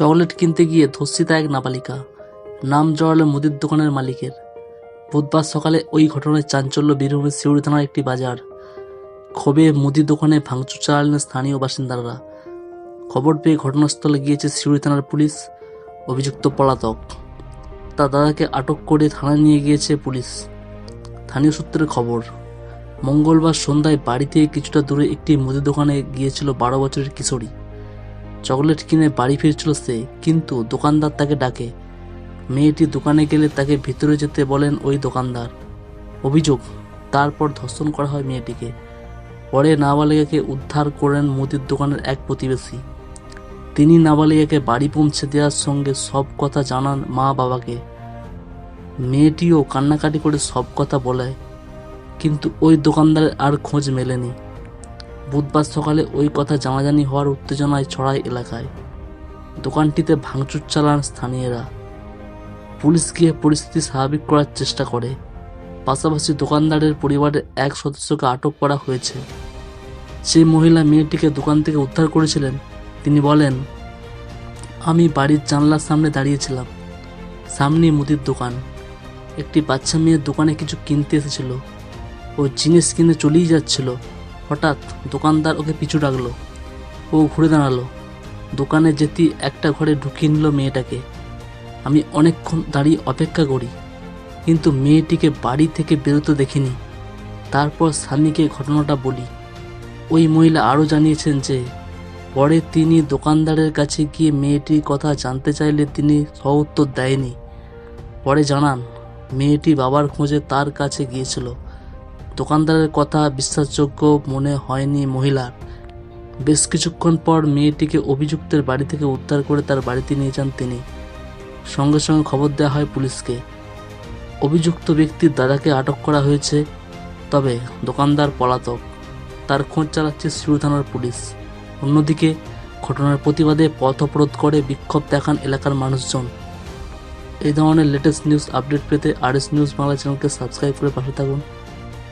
Chocolate কিনতে গিয়ে ধর্ষিতা এক নাবালিকা। নাম জড়ালো মুদির দোকানের মালিকের। বুধবার সকালে ওই ঘটনায় চাঞ্চল্য বীরভূমের সিউড়ি থানার একটি বাজার। ক্ষোভে মুদি দোকানে ভাঙচুর চালালেন স্থানীয় বাসিন্দারা। খবর পেয়ে ঘটনাস্থলে গিয়েছে সিউড়ি থানার পুলিশ, অভিযুক্ত পলাতক। তার দাদাকে আটক করে থানায় নিয়ে গিয়েছে পুলিশ। স্থানীয় সূত্রের খবর, মঙ্গলবার সন্ধ্যায় বাড়ি থেকে কিছুটা দূরে একটি মুদি দোকানে গিয়েছিল বারো বছরের কিশোরী। চকলেট কিনে বাড়ি ফিরছিল সে, কিন্তু দোকানদার তাকে ডাকে। মেয়েটি দোকানে গেলে তাকে ভিতরে যেতে বলেন ওই দোকানদার। অভিযোগ, তারপর ধর্ষণ করা হয় মেয়েটিকে। পরে নাবালিকাকে উদ্ধার করেন মুদির দোকানের এক প্রতিবেশী। তিনি নাবালিকাকে বাড়ি পৌঁছে দেওয়ার সঙ্গে সব কথা জানান মা বাবাকে। মেয়েটিও কান্নাকাটি করে সব কথা বলে, কিন্তু ওই দোকানদারের আর খোঁজ মেলেনি। বুধবার সকালে ওই কথা জানাজানি হওয়ার উত্তেজনায় ছড়ায় এলাকায়। দোকানটিতে ভাঙচুর চালান স্থানীয়রা। পুলিশ গিয়ে পরিস্থিতি স্বাভাবিক করার চেষ্টা করে। পাশাপাশি দোকানদারের পরিবারের এক সদস্যকে আটক করা হয়েছে। যে মহিলা মেয়েটিকে দোকান থেকে উদ্ধার করেছিলেন। তিনি বলেন, আমি বাড়ির জানলার সামনে দাঁড়িয়েছিলাম। সামনে মুদির দোকান। একটি বাচ্চা মেয়ের দোকানে কিছু কিনতে এসেছিল। ও জিনিস কিনে চলেই যাচ্ছিল। হঠাৎ দোকানদার ওকে পিছু ডাকলো। ও ঘুরে দাঁড়াল। দোকানে যেতে একটা ঘরে ঢুকিয়ে নিল মেয়েটাকে। আমি অনেকক্ষণ দাঁড়িয়ে অপেক্ষা করি, কিন্তু মেয়েটিকে বাড়ি থেকে বেরোতে দেখিনি। তারপর স্বামীকে ঘটনাটা বলি। ওই মহিলা আরও জানিয়েছেন যে, পরে তিনি দোকানদারের কাছে গিয়ে মেয়েটির কথা জানতে চাইলে তিনি সউত্তর দেয়নি। পরে জানান, মেয়েটি বাবার খোঁজে তার কাছে গিয়েছিল। দোকানদারের কথা বিশ্বাসযোগ্য মনে হয়নি মহিলার বেশ কিছুক্ষণ পর মেয়েটিকে অভিযুক্তের বাড়ি থেকে উদ্ধার করে তার বাড়িতে নিয়ে যান তিনি। সঙ্গে সঙ্গে খবর দেওয়া হয় পুলিশকে। অভিযুক্ত ব্যক্তির দাদাকে আটক করা হয়েছে, তবে দোকানদার পলাতক। তার খোঁজ চালাচ্ছে শিরু থানার পুলিশ। অন্যদিকে ঘটনার প্রতিবাদে পথ অবরোধ করে বিক্ষোভ দেখান এলাকার মানুষজন। এই ধরনের লেটেস্ট নিউজ আপডেট পেতে আর এস নিউজ বাংলা চ্যানেলকে সাবস্ক্রাইব করে পাশে থাকুন।